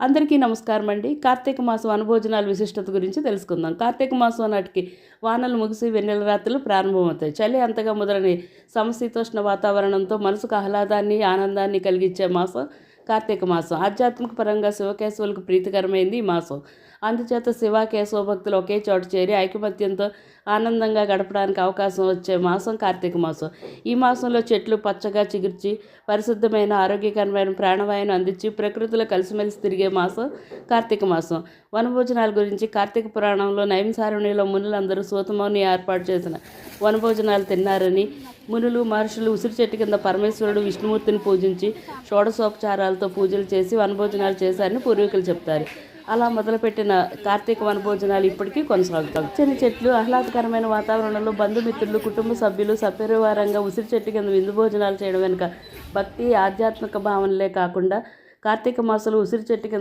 అందరికీ నమస్కారం అండి. కార్తీక మాసం అనుభోజనాల విశిష్టత గురించి తెలుసుకుందాం. కార్తీక మాసం నాటికి వానలు ముగిసి వెన్నెల రాత్రులు ప్రారంభమవుతాయి. చలి అంతగా మొదలని సమశీతోష్ణ వాతావరణంతో మనసుకు ఆహ్లాదాన్ని ఆనందాన్ని కలిగించే మాసం కార్తీక మాసం. ఆధ్యాత్మిక పరంగా శివకేశవులకు ప్రీతికరమైంది ఈ మాసం. అందుచేత శివ కేశవ భక్తులు ఒకే చోట చేరి ఐకమత్యంతో ఆనందంగా గడపడానికి అవకాశం వచ్చే మాసం కార్తీక మాసం. ఈ మాసంలో చెట్లు పచ్చగా చిగుర్చి పరిశుద్ధమైన ఆరోగ్యకరమైన ప్రాణవాయువును అందించి ప్రకృతిలో కలిసిమెలిసి తిరిగే మాసం కార్తీక మాసం. వనభోజనాల గురించి కార్తీక పురాణంలో నైమిసారణిలో మునులందరూ సూతమౌని ఏర్పాటు చేసిన వనభోజనాలు తిన్నారని మునులు మహర్షులు ఉసిరి చెట్టు కింద పరమేశ్వరుడు విష్ణుమూర్తిని పూజించి షోడశోపచారాలతో పూజలు చేసి వనభోజనాలు చేశారని పూర్వీకులు చెప్తారు. అలా మొదలుపెట్టిన కార్తీక వనభోజనాలు ఇప్పటికీ కొనసాగుతాం పచ్చని చెట్లు ఆహ్లాదకరమైన వాతావరణంలో బంధుమిత్రులు కుటుంబ సభ్యులు సపరివారంగా ఉసిరి చెట్టు కింద విందు భోజనాలు చేయడం వెనుక భక్తి ఆధ్యాత్మిక భావనలే కాకుండా కార్తీక మాసంలో ఉసిరి చెట్టు కింద